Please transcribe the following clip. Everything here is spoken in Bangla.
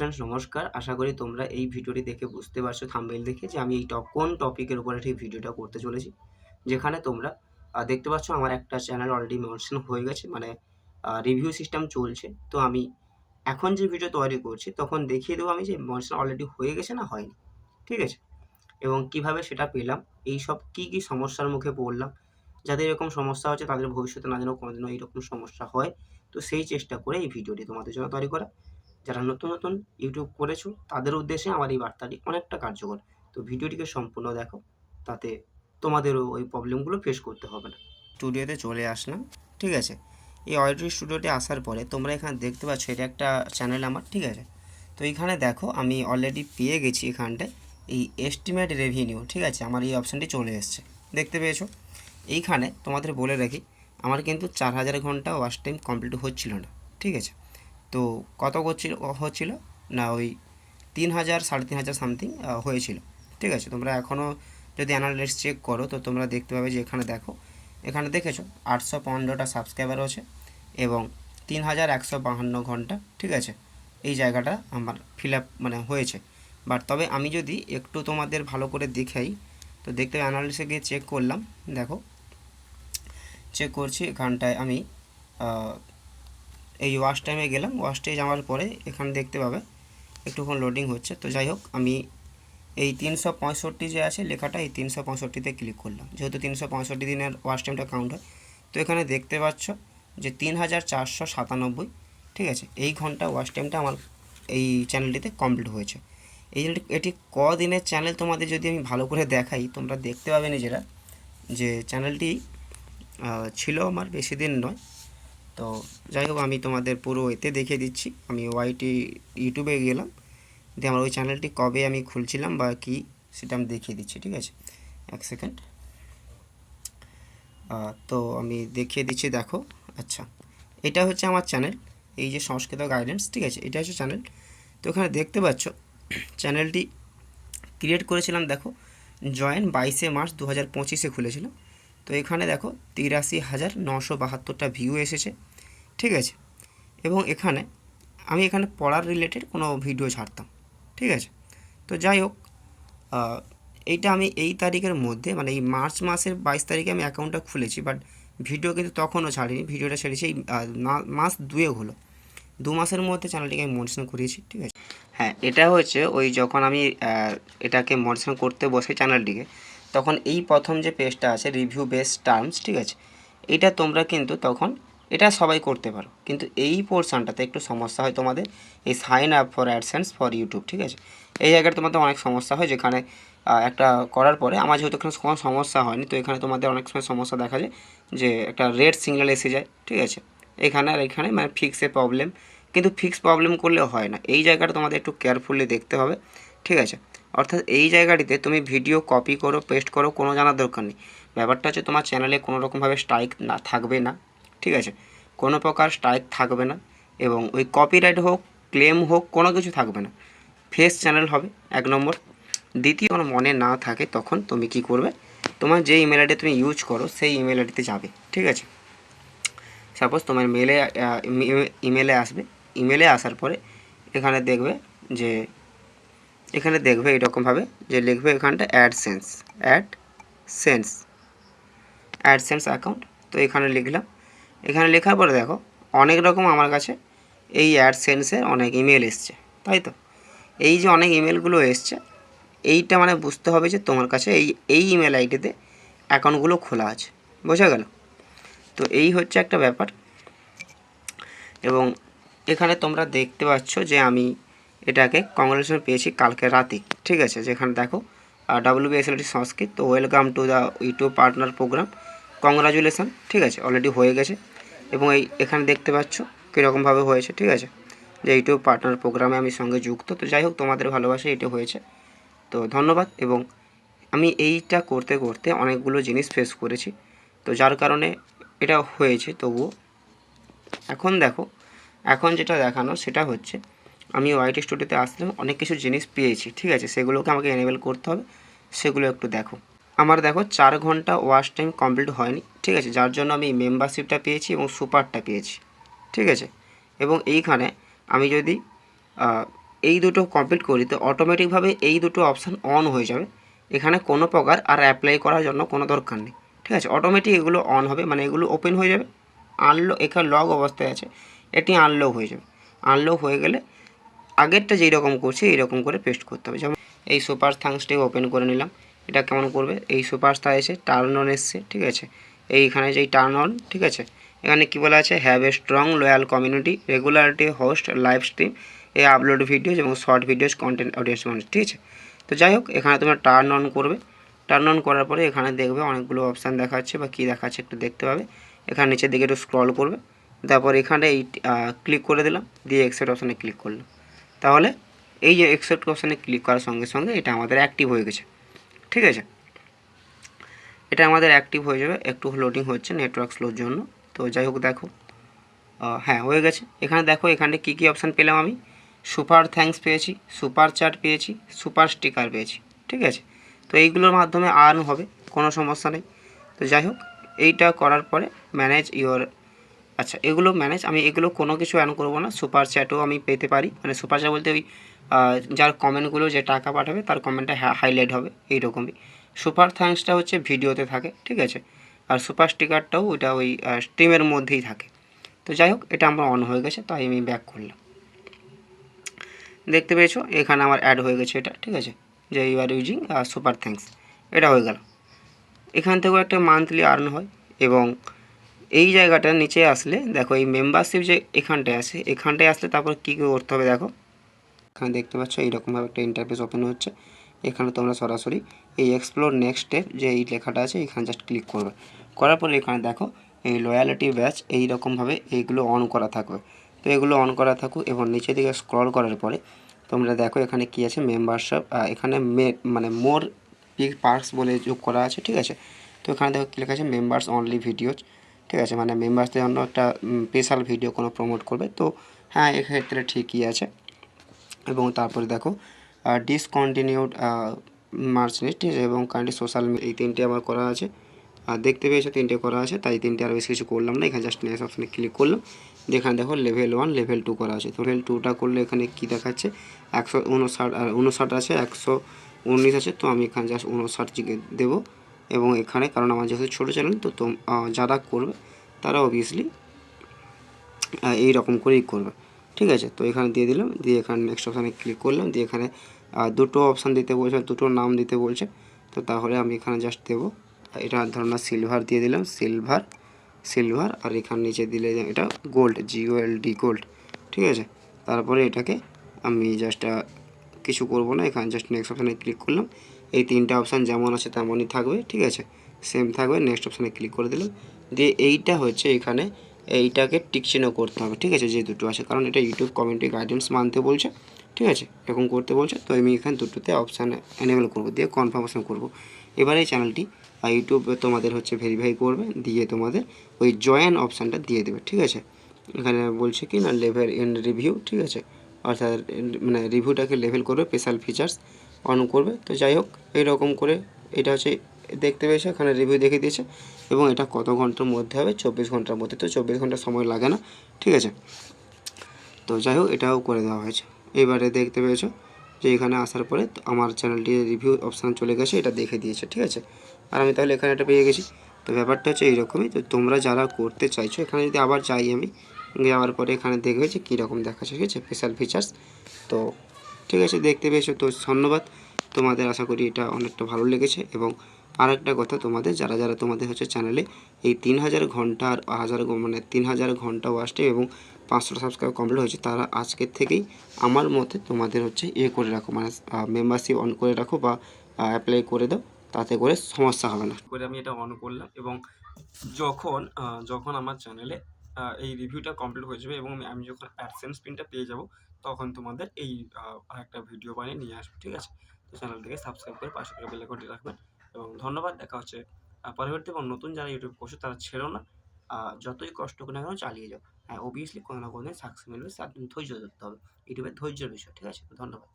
ফ্রেন্ডস নমস্কার। আশা করি তোমরা এই ভিডিওটি দেখে বুঝতে পারছ থাম্বনেল দেখে যে আমি এই টপ কোন টপিকের উপরে ঠিক ভিডিওটা করতে চলেছি। যেখানে তোমরা দেখতে পাচ্ছ আমার একটা চ্যানেল অলরেডি মেনশন হয়ে গেছে মানে রিভিউ সিস্টেম চলছে। তো আমি এখন যে ভিডিও তৈরি করছি, তখন দেখিয়ে দেবো আমি যে মেনশন অলরেডি হয়ে গেছে না হয়নি। ঠিক আছে? এবং কীভাবে সেটা পেলাম, এই সব কী কী সমস্যার মুখে পড়লাম, যাদের এরকম সমস্যা হচ্ছে তাদের ভবিষ্যতে না যেন কোনোদিনও এইরকম সমস্যা হয়। তো সেই চেষ্টা করে এই ভিডিওটি তোমাদের জন্য তৈরি করা। যারা নতুন নতুন ইউটিউব করেছ, তাদের উদ্দেশ্যে আমার এই বার্তাটি অনেকটা কার্যকর। তো ভিডিওটিকে সম্পূর্ণ দেখো, তাতে তোমাদেরও ওই প্রবলেমগুলো ফেস করতে হবে না। স্টুডিওতে চলে আসলাম, ঠিক আছে? এই অডিও স্টুডিওতে আসার পরে তোমরা এখানে দেখতে পাচ্ছ, এটা একটা চ্যানেল আমার, ঠিক আছে? তো এইখানে দেখো, আমি অলরেডি পেয়ে গেছি এখানটায় এই এস্টিমেট রেভিনিউ ঠিক আছে? আমার এই অপশানটি চলে এসছে, দেখতে পেয়েছ? এইখানে তোমাদের বলে রাখি, আমার কিন্তু চার হাজার ঘণ্টা ওয়াচ টাইম কমপ্লিট হচ্ছিল না, ঠিক আছে? তো কত করছিল হচ্ছিল? না, ওই তিন হাজার, সাড়ে তিন হাজার সামথিং হয়েছিল। ঠিক আছে, তোমরা এখনও যদি অ্যানালিস চেক করো, তো তোমরা দেখতে পাবে যে এখানে দেখো, এখানে দেখেছ, আটশো পনেরোটা সাবস্ক্রাইবার আছে এবং তিন হাজার একশো বাহান্ন ঘণ্টা, ঠিক আছে, এই জায়গাটা আমার ফিল আপ মানে হয়েছে। বাট তবে আমি যদি একটু তোমাদের ভালো করে দেখাই, তো দেখতে অ্যানালিসে গিয়ে চেক করলাম, দেখো চেক করছি এখানটায় আমি এই ওয়াশ টাইমে গেলাম। ওয়াশ টাইম যাওয়ার পরে এখানে দেখতে পাবে, একটুক্ষণ লোডিং হচ্ছে। তো যাই হোক, আমি এই তিনশো পঁয়ষট্টি যে আছে লেখাটা, এই তিনশো পঁয়ষট্টিতে ক্লিক করলাম। যেহেতু তিনশো পঁয়ষট্টি দিনের ওয়াশ টাইমটা কাউন্ট হয়, তো এখানে দেখতে পাচ্ছ যে তিন হাজার চারশো সাতানব্বই, ঠিক আছে? এই ঘণ্টা ওয়াশ টাইমটা আমার এই চ্যানেলটিতে কমপ্লিট হয়েছে। এই এটি কদিনের চ্যানেল তোমাদের যদি আমি ভালো করে দেখাই, তোমরা দেখতে পাবে নিজেরা যে চ্যানেলটি ছিল আমার বেশি দিন নয়। তো যাই হোক, আমি তোমাদের পুরো এতে দেখিয়ে দিচ্ছি। আমি ওয়াইটি ইউটিউবে গেলাম। দিয়ে আমার ওই চ্যানেলটি কবে আমি খুলছিলাম বা কি, সেটা আমি দেখিয়ে দিচ্ছি, ঠিক আছে? এক সেকেন্ড। তো আমি দেখিয়ে দিচ্ছি, দেখো। আচ্ছা এটা হচ্ছে আমার চ্যানেল, এই যে সংস্কৃত গাইডেন্স, ঠিক আছে? এটা হচ্ছে চ্যানেল। তো এখানে দেখতে পাচ্ছ, চ্যানেলটি ক্রিয়েট করেছিলাম, দেখো, জয়েন বাইশে মার্চ দু হাজার পঁচিশে খুলেছিলাম তো এখানে দেখো, তিরাশি হাজার নশো বাহাত্তরটা ভিউ এসেছে। ঠিক আছে? এবং এখানে আমি এখানে পড়ার রিলেটেড কোনো ভিডিও ছাড়তাম, ঠিক আছে? তো যাই হোক এইটা আমি এই তারিখের মধ্যে মানে এই মার্চ মাসের বাইশ তারিখে আমি অ্যাকাউন্টটা খুলেছি বাট ভিডিও কিন্তু তখনও ছাড়িনি। ভিডিওটা ছেড়েছি এই মাস দুয়ে হলো। দু মাসের মধ্যে চ্যানেলটিকে আমি মনিটন করিয়েছি, ঠিক আছে? হ্যাঁ এটা হচ্ছে ওই যখন আমি এটাকে মনিটন করতে বসে চ্যানেলটিকে তখন এই প্রথম যে পেজটা আছে রিভিউ বেস টার্মস ঠিক আছে? এটা তোমরা কিন্তু তখন এটা সবাই করতে পারো। কিন্তু এই পোর্শনটাতে একটু সমস্যা হয় তোমাদের। এই sign up for AdSense for YouTube ঠিক আছে? এই জায়গায় তোমাদের অনেক সমস্যা হয়, যেখানে একটা করার পরে আমার যেহেতু এখানে কোনো সমস্যা হয়নি, তো এখানে তোমাদের অনেক সময় সমস্যা দেখা যায় যে একটা রেড সিগন্যাল এসে যায়, ঠিক আছে? এখানে আর এখানে মানে ফিক্সে প্রবলেম কিন্তু ফিক্স প্রবলেম করলে হয় না। এই জায়গাটা তোমাদের একটু কেয়ারফুলি দেখতে হবে, ঠিক আছে? অর্থাৎ এই জায়গাটিতে তুমি ভিডিও কপি করো পেস্ট করো, কোনো জানার দরকার নেই। ব্যাপারটা হচ্ছে তোমার চ্যানেলে কোনো রকমভাবে স্ট্রাইক না, থাকবে না। ঠিক আছে? কোনো প্রকার স্ট্রাইক থাকবে না এবং ওই কপিরাইট হোক ক্লেম হোক, কোনো কিছু থাকবে না। ফেস চ্যানেল হবে, এক নম্বর। দ্বিতীয় কোনো মনে না থাকে তখন তুমি কি করবে? তোমার যে ইমেল আইডি তুমি ইউজ করো, সেই ইমেল আইডিতে যাবে, ঠিক আছে? সাপোজ তোমার মেলে ইমেলে আসবে। ইমেলে আসার পরে এখানে দেখবে যে, এখানে দেখবে এরকমভাবে যে লিখবে এখানটা AdSense AdSense AdSense account তো এখানে লিখলাম এখানে লেখার পরে দেখো, অনেক রকম আমার কাছে এই অ্যাড অ্যাডসেন্সের অনেক ইমেল এসছে, তাই তো? এই যে অনেক ইমেলগুলো এসছে, এইটা মানে বুঝতে হবে যে তোমার কাছে এই এই ইমেল আইডিতে অ্যাকাউন্টগুলো খোলা আছে, বোঝা গেল? তো এই হচ্ছে একটা ব্যাপার। এবং এখানে তোমরা দেখতে পাচ্ছ যে আমি এটাকে কংগ্রেচুলেশন পেয়েছি কালকে রাতে, ঠিক আছে? যেখানে দেখো ডাব্লিউ বিএসএলটি সংস্কৃত তো welcome to the YouTube partner program congratulation ঠিক আছে? অলরেডি হয়ে গেছে। এবং এই এখানে দেখতে পাচ্ছ কীরকমভাবে হয়েছে, ঠিক আছে? যে ইউটিউব পার্টনার প্রোগ্রামে আমি সঙ্গে যুক্ত। তো যাই হোক, তোমাদের ভালোবাসা এটা হয়েছে। তো ধন্যবাদ এবং আমি এইটা করতে করতে অনেকগুলো জিনিস ফেস করেছি। তো যার কারণে এটা হয়েছে তবুও। এখন দেখো, এখন যেটা দেখানো সেটা হচ্ছে, আমি ওয়াইটি স্টুডিওতে আসলাম অনেক কিছু জিনিস পেয়েছি, ঠিক আছে? সেগুলোকে আমাকে এনেবেল করতে হবে। সেগুলো একটু দেখো। আমার দেখো চার ঘণ্টা ওয়াশ টাইম কমপ্লিট হয়নি, ঠিক আছে? যার জন্য আমি মেম্বারশিপটা পেয়েছি এবং সুপারটা পেয়েছি, ঠিক আছে? এবং এইখানে আমি যদি এই দুটো কমপ্লিট করি, তো অটোমেটিকভাবে এই দুটো অপশান অন হয়ে যাবে। এখানে কোনো প্রকার আর অ্যাপ্লাই করার জন্য কোনো দরকার নেই, ঠিক আছে? অটোমেটিক এগুলো অন হবে মানে এগুলো ওপেন হয়ে যাবে আনলো এখানে লগ অবস্থায় আছে, এটি আনলক হয়ে যাবে। আনলক হয়ে গেলে আগেরটা যেই রকম করছি এইরকম করে পেস্ট করতে হবে। যেমন এই সুপার থাংসটি ওপেন করে নিলাম। এটা কেমন করবে? এই সুপার স্টার এসে টার্ন অন এসছে, ঠিক আছে? এইখানে যেই টার্ন অন ঠিক আছে? এখানে কি বলা আছে? Have a strong loyal community regularity host live stream a upload videos এবং শর্ট ভিডিওস কন্টেন্ট অডিয়েন্স মানুষ, ঠিক আছে? তো যাই হোক, এখানে তোমরা টার্ন অন করবে। টার্ন অন করার পরে এখানে দেখবে অনেকগুলো অপশান দেখাচ্ছে বা কী দেখাচ্ছে একটু দেখতে পাবে। এখানে নিচের দিকে একটু স্ক্রল করবে। তারপর এখানে এই ক্লিক করে দিলাম, দিয়ে এক্সেপ্ট অপশানে ক্লিক করলাম। তাহলে এই যে এক্সেপ্ট অপশানে ক্লিক করার সঙ্গে সঙ্গে এটা আমাদের অ্যাক্টিভ হয়ে গেছে। ঠিক আছে? এটা আমাদের অ্যাক্টিভ হয়ে যাবে। একটু লোডিং হচ্ছে নেটওয়ার্ক স্লোর জন্য। তো যাই হোক দেখো। হ্যাঁ হয়ে গেছে। এখানে দেখো, এখানে কী কী অপশান পেলাম আমি? সুপার থ্যাঙ্কস পেয়েছি সুপার চার্ট পেয়েছি সুপার স্টিকার পেয়েছি। ঠিক আছে? তো এইগুলোর মাধ্যমে আর্ন হবে, কোনো সমস্যা নেই। তো যাই হোক, এইটা করার পরে ম্যানেজ ইওর আচ্ছা এগুলো ম্যানেজ আমি এগুলো কোনো কিছু অ্যান করব না। সুপার চ্যাটও আমি পেতে পারি। মানে সুপার চ্যাট বলতে ওই যার কমেন্টগুলো যে টাকা পাঠাবে, তার কমেন্টটা হাইলাইট হবে, এইরকমই। সুপার থ্যাঙ্কসটা হচ্ছে ভিডিওতে থাকে, ঠিক আছে? আর সুপার স্টিকারটাও ওইটা ওই স্ট্রিমের মধ্যেই থাকে। তো যাই হোক, এটা আমার অন হয়ে গেছে, তাই আমি ব্যাক করলাম। দেখতে পেয়েছ? এখানে আমার অ্যাড হয়ে গেছে এটা, ঠিক আছে? যে you are using super thanks এটা হয়ে গেল। এখান থেকেও একটা মান্থলি আর্ন হয় এবং এই জায়গাটার নিচে আসলে, দেখো এই মেম্বারশিপ যে এখানটায় আছে, এখানটায় আসলে তারপর কী কী করতে হবে দেখো। এখানে দেখতে পাচ্ছ এইরকমভাবে একটা ইন্টারফেস ওপেন হচ্ছে। এখানে তোমরা সরাসরি এই এক্সপ্লোর নেক্সট স্টেপ যে এই লেখাটা আছে, এখানে জাস্ট ক্লিক করবে। করার পরে এখানে দেখো এই লয়ালিটি ব্যাচ এই রকমভাবে এইগুলো অন করা থাকবে। তো এগুলো অন করা থাকুক এবং নিচে দিকে স্ক্রল করার পরে তোমরা দেখো এখানে কি আছে মেম্বারশিপ এখানে মে মানে মোর পিক পার্কস বলে যোগ করা আছে, ঠিক আছে? তো এখানে দেখো কি লেখা আছে মেম্বার্স অনলি ভিডিওজ ঠিক আছে মানে মেম্বার্সদের জন্য একটা স্পেশাল ভিডিও কোনো প্রমোট করবে। তো হ্যাঁ এক্ষেত্রে ঠিকই আছে। এবং তারপরে দেখো ডিসকন্টিনিউড মার্চ লিস্ট এবং কাইন্ডলি সোশ্যাল মিডিয়া এই তিনটে আমার করা আছে। আর দেখতে পেয়েছ, তিনটে করা আছে, তাই তিনটে আর বেশি কিছু করলাম না। এখানে জাস্ট নেক্সট অপশানে ক্লিক করলাম যেখানে দেখো লেভেল ওয়ান লেভেল টু করা আছে। তো লেভেল টুটা করলে এখানে কী দেখাচ্ছে? একশো উনষাট, আর উনষাট আছে, একশো উনিশ আছে। তো আমি এখানে জাস্ট উনষাট দেবো। এবং এখানে কারণ আমার যেহেতু ছোটো চ্যানেল তো আহ, যারা করবে তারা অবভিয়াসলি এই রকম করেই করবে। ঠিক আছে? তো এখানে দিয়ে দিলাম দিয়ে এখানে নেক্সট অপশানে ক্লিক করলাম দিয়ে এখানে দুটো অপশান দিতে বলছে দুটো নাম দিতে বলছে। তো তাহলে আমি এখানে জাস্ট দেবো। এটা ধরুন সিলভার দিয়ে দিলাম সিলভার সিলভার আর এখানে নিচে দিলে এটা গোল্ড ডি গোল্ড ঠিক আছে? তারপরে এটাকে আমি জাস্ট কিছু করব না এখানে জাস্ট নেক্সট অপশানে ক্লিক করলাম। এই তিনটা অপশান যেমন আছে তেমনই থাকবে, ঠিক আছে? সেম থাকবে নেক্সট অপশানে ক্লিক করে দিলাম। দিয়ে এইটা হচ্ছে এখানে, এইটাকে টিক চিহ্ন করতে হবে, ঠিক আছে? যে দুটো আছে, কারণ এটা ইউটিউব কমিউনিটি গাইডেন্স মানতে বলছে, ঠিক আছে? এরকম করতে বলছে, তো আমি এখানে দুটোতে অপশান এনেবল করব, দিয়ে কনফার্মেশন করব। এবার এই চ্যানেলটি ইউটিউব তোমাদের হচ্ছে ভেরিফাই করবে, দিয়ে তোমাদের ওই জয়েন অপশানটা দিয়ে দেবে, ঠিক আছে? এখানে বলছে কি না লেভেল ইন রিভিউ ঠিক আছে? অর্থাৎ মানে রিভিউটাকে লেভেল করবে স্পেশাল ফিচার্স অন করবে। তো যাই হোক, এইরকম করে এটা হচ্ছে দেখতে পেয়েছে, এখানে রিভিউ দেখে দিয়েছে। এবং এটা কত ঘণ্টার মধ্যে হবে? চব্বিশ ঘণ্টার মধ্যে। তো চব্বিশ ঘণ্টা সময় লাগে না, ঠিক আছে? তো যাই হোক, এটাও করে দেওয়া হয়েছে। এবারে দেখতে পেয়েছ যে এখানে আসার পরে আমার চ্যানেলটি রিভিউ অপশান চলে গেছে, এটা দেখে দিয়েছে, ঠিক আছে? আর আমি তাহলে এখানে এটা পেয়ে গেছি। তো ব্যাপারটা হচ্ছে এইরকমই। তো তোমরা যারা করতে চাইছো, এখানে যদি আবার যাই আমি যাওয়ার পরে এখানে দেখবে যে কীরকম দেখাচ্ছে, ঠিক আছে? স্পেশাল ফিচার্স তো ঠিক আছে, দেখতে পেয়েছ, তো ধন্যবাদ। তোমাদের আশা করি এটা অনেকটা ভালো লেগেছে এবং আর একটা কথা তোমাদের, যারা যারা তোমাদের হচ্ছে চ্যানেলে এই তিন হাজার ঘণ্টা আর হাজার মানে তিন হাজার ঘণ্টা ওয়াচ টাইম এবং পাঁচশো সাবস্ক্রাইব কমপ্লিট হয়েছে, তারা আজকের থেকেই আমার মতে তোমাদের হচ্ছে ইয়ে করে রাখো মানে মেম্বারশিপ অন করে রাখো বা অ্যাপ্লাই করে দাও, তাতে করে সমস্যা হবে না। করে আমি এটা অন করলাম এবং যখন যখন আমার চ্যানেলে এই রিভিউটা কমপ্লিট হয়ে যাবে এবং আমি- যখন অ্যাডসেন্স পিনটা পেয়ে যাব তখন তোমাদের এই আরেকটা ভিডিও বানিয়ে নিয়ে আসব, ঠিক আছে? তো চ্যানেলটিকে সাবস্ক্রাইব করে পাশে করে বেল আইকনটি রাখবেন এবং ধন্যবাদ, দেখা হচ্ছে পরবর্তী এবং নতুন যারা ইউটিউব করছে তারা ছেড়ো না যতই কষ্ট করে না কেন চালিয়ে যাও। হ্যাঁ অবভিয়াসলি কোনো না কোনো সাকসেস মিলবে তার ধৈর্য ধরতে হবে ইউটিউবের ধৈর্যের বিষয়, ঠিক আছে? ধন্যবাদ।